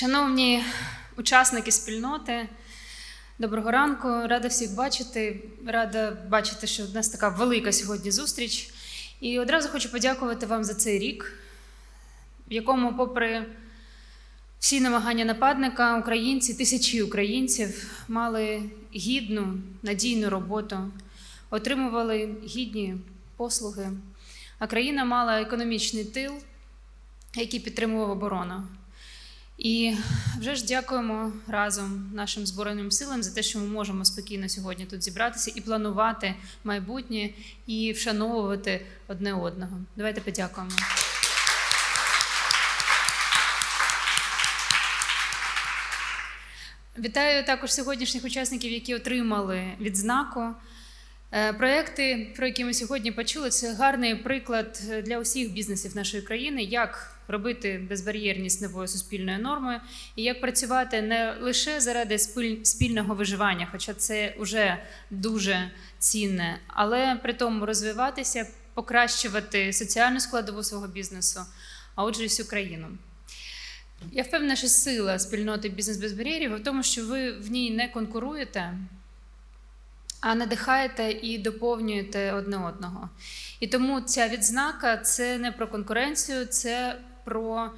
Шановні учасники спільноти, доброго ранку. Рада всіх бачити. Рада бачити, що у нас така велика сьогодні зустріч. І одразу хочу подякувати вам за цей рік, в якому, попри всі намагання нападника, українці, тисячі українців мали гідну, надійну роботу, отримували гідні послуги, а країна мала економічний тил, який підтримував оборону. І вже ж дякуємо разом нашим збройним силам за те, що ми можемо спокійно сьогодні тут зібратися і планувати майбутнє і вшановувати одне одного. Давайте подякуємо. Вітаю також сьогоднішніх учасників, які отримали відзнаку. Е, Проекти, про які ми сьогодні почули, це гарний приклад для усіх бізнесів нашої країни, як робити безбар'єрність новою суспільною нормою, і як працювати не лише заради спільного виживання, хоча це вже дуже цінне, але при тому розвиватися, покращувати соціальну складову свого бізнесу, а отже, всю країну. Я впевнена, що сила спільноти бізнес без бар'єрів в тому, що ви в ній не конкуруєте, а надихаєте і доповнюєте одне одного. І тому ця відзнака це не про конкуренцію, це про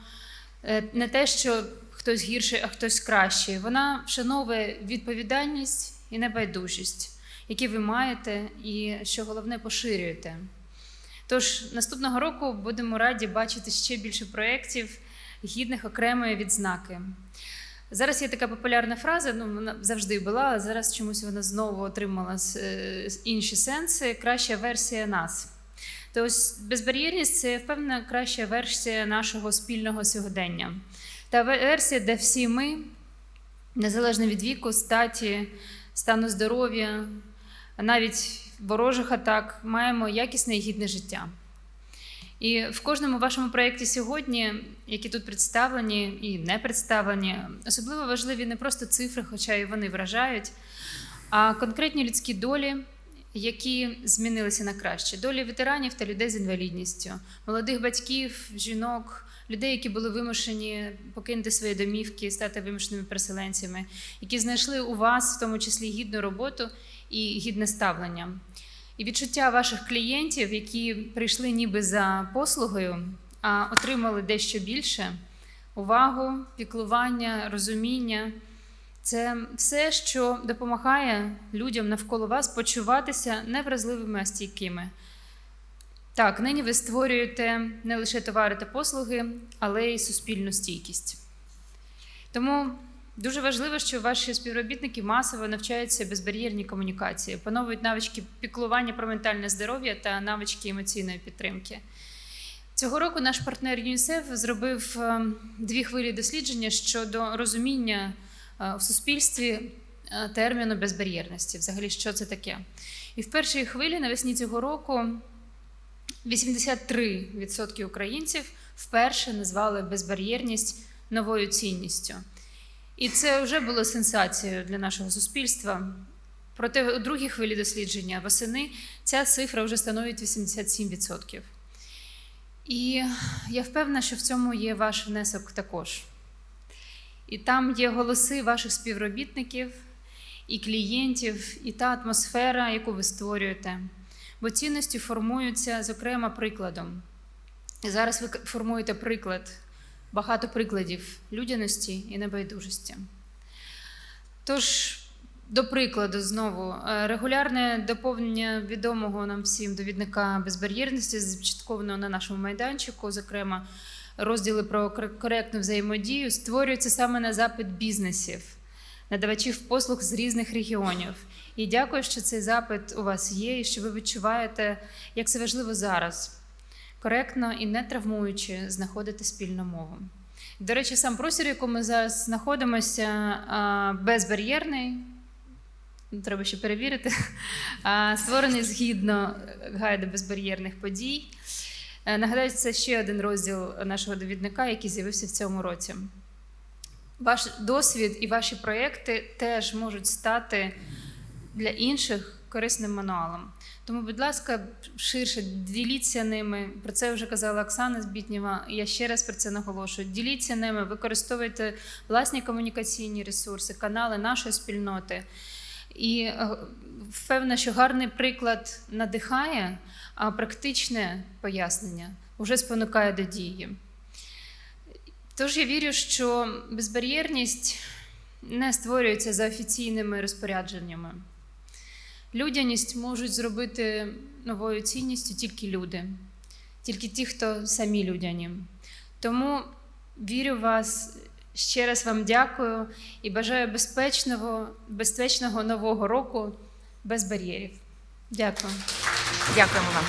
е, не те, що хтось гірший, а хтось кращий. Вона вшановує відповідальність і небайдужість, які ви маєте, і що головне поширюєте. Тож наступного року будемо раді бачити ще більше проєктів, гідних окремої відзнаки. Зараз є така популярна фраза, ну вона завжди була, але зараз чомусь вона знову отримала е, інші сенси. Краща версія нас. Тобто безбар'єрність це впевнена краща версія нашого спільного сьогодення. Та версія, де всі ми, незалежно від віку, статі, стану здоров'я, навіть ворожих атак, маємо якісне і гідне життя. І в кожному вашому проєкті сьогодні, які тут представлені і не представлені, особливо важливі не просто цифри, хоча і вони вражають, а конкретні людські долі, які змінилися на краще. Долі ветеранів та людей з інвалідністю, молодих батьків, жінок, людей, які були вимушені покинути свої домівки, стати вимушеними переселенцями, які знайшли у вас, в тому числі, гідну роботу і гідне ставлення. І відчуття ваших клієнтів, які прийшли ніби за послугою, а отримали дещо більше увагу, піклування, розуміння. Це все, що допомагає людям навколо вас почуватися невразливими, а стійкими. Так, нині ви створюєте не лише товари та послуги, але й суспільну стійкість. Тому дуже важливо, що ваші співробітники масово навчаються безбар'єрній комунікації, опановують навички піклування про ментальне здоров'я та навички емоційної підтримки. Цього року наш партнер ЮНІСЕФ зробив е, дві хвилі дослідження щодо розуміння е, в суспільстві е, терміну безбар'єрності. Взагалі, що це таке? І в першій хвилі навесні цього року 83% українців вперше назвали безбар'єрність новою цінністю. І це вже було сенсацією для нашого суспільства. Проте у другій хвилі дослідження восени ця цифра вже становить 87%. І я впевнена, що в цьому є ваш внесок також. І там є голоси ваших співробітників і клієнтів, і та атмосфера, яку ви створюєте. Бо цінності формуються, зокрема, прикладом. І зараз ви формуєте приклад, багато прикладів людяності і небайдужості. Тож, до прикладу, знову, е, регулярне доповнення відомого нам всім довідника безбар'єрності, започаткованого на нашому майданчику, зокрема, розділи про кор- коректну взаємодію, створюються саме на запит бізнесів, надавачів послуг з різних регіонів. І дякую, що цей запит у вас є, і що ви відчуваєте, як це важливо зараз коректно і не травмуючи знаходити спільну мову. До речі, сам простір, в якому ми зараз знаходимося, безбар'єрний. Треба ще перевірити, створений згідно гайду безбар'єрних подій. Е, Нагадаю, це ще один розділ нашого довідника, який з'явився в цьому році. Ваш досвід і ваші проекти теж можуть стати для інших корисним мануалом. Тому, будь ласка, ширше діліться ними. Про це вже казала Оксана Збітнєва. Я ще раз про це наголошую. Діліться ними, використовуйте власні комунікаційні ресурси, канали нашої спільноти. І е, впевнена, що гарний приклад надихає, а практичне пояснення вже спонукає до дії. Тож я вірю, що безбар'єрність не створюється за офіційними розпорядженнями. Людяність можуть зробити новою цінністю тільки люди, тільки ті, хто самі людяні. Тому вірю в вас, ще раз вам дякую і бажаю безпечного, безпечного нового року без бар'єрів. Дякую. Дякуємо вам.